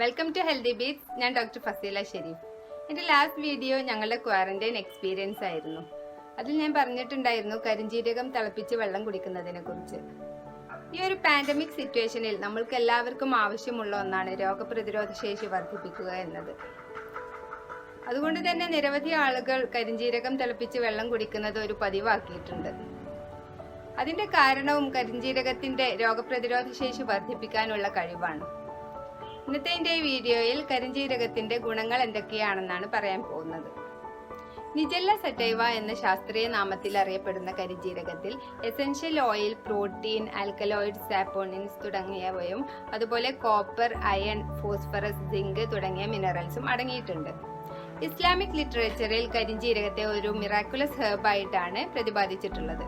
Welcome to healthy beats ഞാൻ doctor Faseela Sharif. എന്റെ last video ഞങ്ങളുടെ ക്വാറന്റൈൻ എക്സ്പീരിയൻസ് ആയിരുന്നു. അതിൽ ഞാൻ പറഞ്ഞിട്ടുണ്ടായിരുന്നു കരിഞ്ജീരകം തിളപ്പിച്ച് വെള്ളം കുടിക്കുന്നതിനെ കുറിച്ച്. ഈ ഒരു പാൻഡമിക് സിറ്റുവേഷനിൽ നമ്മൾക്ക് എല്ലാവർക്കും ആവശ്യമുള്ള ഒന്നാണ് രോഗപ്രതിരോധ ശേഷി വർദ്ധിപ്പിക്കുക എന്നത്. അതുകൊണ്ട് തന്നെ നിരവധി ആളുകൾ കരിഞ്ജീരകം തിളപ്പിച്ച് വെള്ളം കുടിക്കുന്നത് ഒരു പതിവാക്കിയിട്ടുണ്ട്. അതിന്റെ കാരണവും കരിഞ്ജീരകത്തിന്റെ രോഗപ്രതിരോധ ശേഷി വർദ്ധിപ്പിക്കാനുള്ള കഴിവാണ്. ഇന്നത്തെ എന്റെ ഈ വീഡിയോയിൽ കരിഞ്ചീരകത്തിന്റെ ഗുണങ്ങൾ എന്തൊക്കെയാണെന്നാണ് പറയാൻ പോകുന്നത്. നിജല്ല സറ്റൈവ എന്ന ശാസ്ത്രീയ നാമത്തിൽ അറിയപ്പെടുന്ന കരിഞ്ചീരകത്തിൽ essential oil protein alkaloid saponins തുടങ്ങിയവയും അതുപോലെ കോപ്പർ അയൺ ഫോസ്ഫറസ് സിങ്ക് തുടങ്ങിയ മിനറൽസും അടങ്ങിയിട്ടുണ്ട്. ഇസ്ലാമിക് ലിറ്ററേച്ചറിൽ കരിഞ്ചീരകത്തെ ഒരു മിറാക്കുലസ് ഹെർബായിട്ടാണ് പ്രതിപാദിച്ചിട്ടുള്ളത്.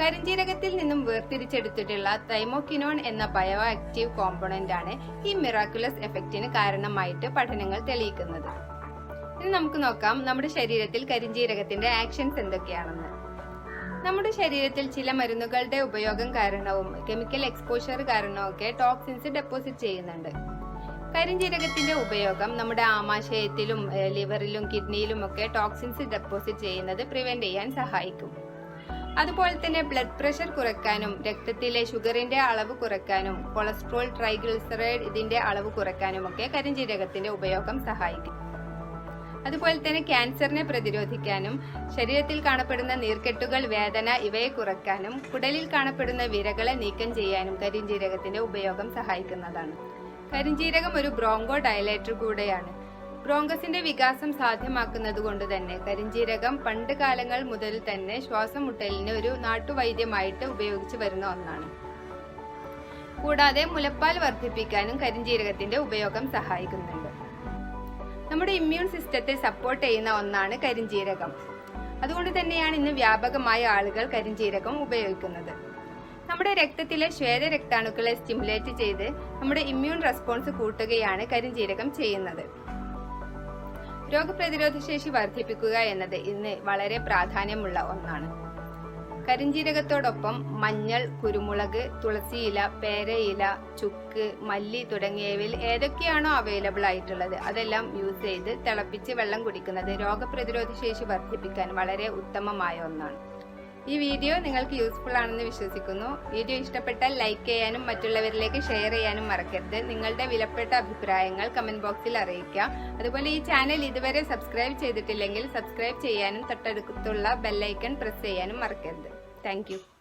കരിഞ്ജീരകത്തിൽ നിന്നും വേർതിരിച്ചെടുത്തിട്ടുള്ള തൈമോക്കിനോൺ എന്ന ബയോ ആക്റ്റീവ് കോമ്പണന്റ് ആണ് ഈ മിറാക്കുലസ് എഫക്റ്റിന് കാരണമായിട്ട് പഠനങ്ങൾ തെളിയിക്കുന്നത്. ഇനി നമുക്ക് നോക്കാം നമ്മുടെ ശരീരത്തിൽ കരിഞ്ജീരകത്തിന്റെ ആക്ഷൻസ് എന്തൊക്കെയാണെന്ന്. നമ്മുടെ ശരീരത്തിൽ ചില മരുന്നുകളുടെ ഉപയോഗം കാരണവും കെമിക്കൽ എക്സ്പോഷർ കാരണവും ഒക്കെ ടോക്സിൻസ് ഡെപ്പോസിറ്റ് ചെയ്യുന്നുണ്ട്. കരിഞ്ജീരകത്തിന്റെ ഉപയോഗം നമ്മുടെ ആമാശയത്തിലും ലിവറിലും കിഡ്നിയിലും ഒക്കെ ടോക്സിൻസ് ഡെപ്പോസിറ്റ് ചെയ്യുന്നത് പ്രിവെന്റ് ചെയ്യാൻ സഹായിക്കും. അതുപോലെ തന്നെ ബ്ലഡ് പ്രഷർ കുറയ്ക്കാനും രക്തത്തിലെ ഷുഗറിന്റെ അളവ് കുറയ്ക്കാനും കൊളസ്ട്രോൾ ട്രൈഗ്ലിസറൈഡ് ഇതിന്റെ അളവ് കുറയ്ക്കാനും ഒക്കെ കരിഞ്ജീരകത്തിന്റെ ഉപയോഗം സഹായിക്കും. അതുപോലെ തന്നെ ക്യാൻസറിനെ പ്രതിരോധിക്കാനും ശരീരത്തിൽ കാണപ്പെടുന്ന നീർക്കെട്ടുകൾ വേദന ഇവയെ കുറയ്ക്കാനും കുടലിൽ കാണപ്പെടുന്ന വിരകളെ നീക്കം ചെയ്യാനും കരിഞ്ജീരകത്തിന്റെ ഉപയോഗം സഹായിക്കുന്നതാണ്. കരിഞ്ജീരകം ഒരു ബ്രോങ്കോ ഡയലേറ്റർ കൂടെയാണ്. ബ്രോങ്കസിന്റെ വികാസം സാധ്യമാക്കുന്നത് കൊണ്ട് തന്നെ കരിഞ്ചീരകം പണ്ട് കാലങ്ങൾ മുതൽ തന്നെ ശ്വാസം മുട്ടലിന് ഒരു നാട്ടുവൈദ്യമായിട്ട് ഉപയോഗിച്ചു വരുന്ന ഒന്നാണ്. കൂടാതെ മുലപ്പാൽ വർദ്ധിപ്പിക്കാനും കരിഞ്ചീരകത്തിന്റെ ഉപയോഗം സഹായിക്കുന്നുണ്ട്. നമ്മുടെ ഇമ്മ്യൂൺ സിസ്റ്റത്തെ സപ്പോർട്ട് ചെയ്യുന്ന ഒന്നാണ് കരിഞ്ചീരകം. അതുകൊണ്ട് തന്നെയാണ് ഇന്ന് വ്യാപകമായ ആളുകൾ കരിഞ്ചീരകം ഉപയോഗിക്കുന്നത്. നമ്മുടെ രക്തത്തിലെ ശ്വേത രക്താണുക്കളെ സ്റ്റിമുലേറ്റ് ചെയ്ത് നമ്മുടെ ഇമ്മ്യൂൺ റെസ്പോൺസ് കൂട്ടുകയാണ് കരിഞ്ചീരകം ചെയ്യുന്നത്. രോഗപ്രതിരോധ ശേഷി വർദ്ധിപ്പിക്കുക എന്നത് ഇന്ന് വളരെ പ്രാധാന്യമുള്ള ഒന്നാണ്. കരിഞ്ജീരകത്തോടൊപ്പം മഞ്ഞൾ കുരുമുളക് തുളസിയില പേരയില ചുക്ക് മല്ലി തുടങ്ങിയവയിൽ ഏതൊക്കെയാണോ അവൈലബിൾ ആയിട്ടുള്ളത് അതെല്ലാം യൂസ് ചെയ്ത് തിളപ്പിച്ച് വെള്ളം കുടിക്കുന്നത് രോഗപ്രതിരോധ ശേഷി വർദ്ധിപ്പിക്കാൻ വളരെ ഉത്തമമായ ഒന്നാണ്. ഈ വീഡിയോ നിങ്ങൾക്ക് യൂസ്ഫുൾ ആണെന്ന് വിശ്വസിക്കുന്നു. വീഡിയോ ഇഷ്ടപ്പെട്ടാൽ ലൈക്ക് ചെയ്യാനും മറ്റുള്ളവരിലേക്ക് ഷെയർ ചെയ്യാനും മറക്കരുത്. നിങ്ങളുടെ വിലപ്പെട്ട അഭിപ്രായങ്ങൾ കമന്റ് ബോക്സിൽ അറിയിക്കുക അതുപോലെ ഈ ചാനൽ ഇതുവരെ സബ്സ്ക്രൈബ് ചെയ്തിട്ടില്ലെങ്കിൽ സബ്സ്ക്രൈബ് ചെയ്യാനും തൊട്ടടുത്തുള്ള ബെല്ലൈക്കൺ പ്രസ് ചെയ്യാനും മറക്കരുത്. താങ്ക്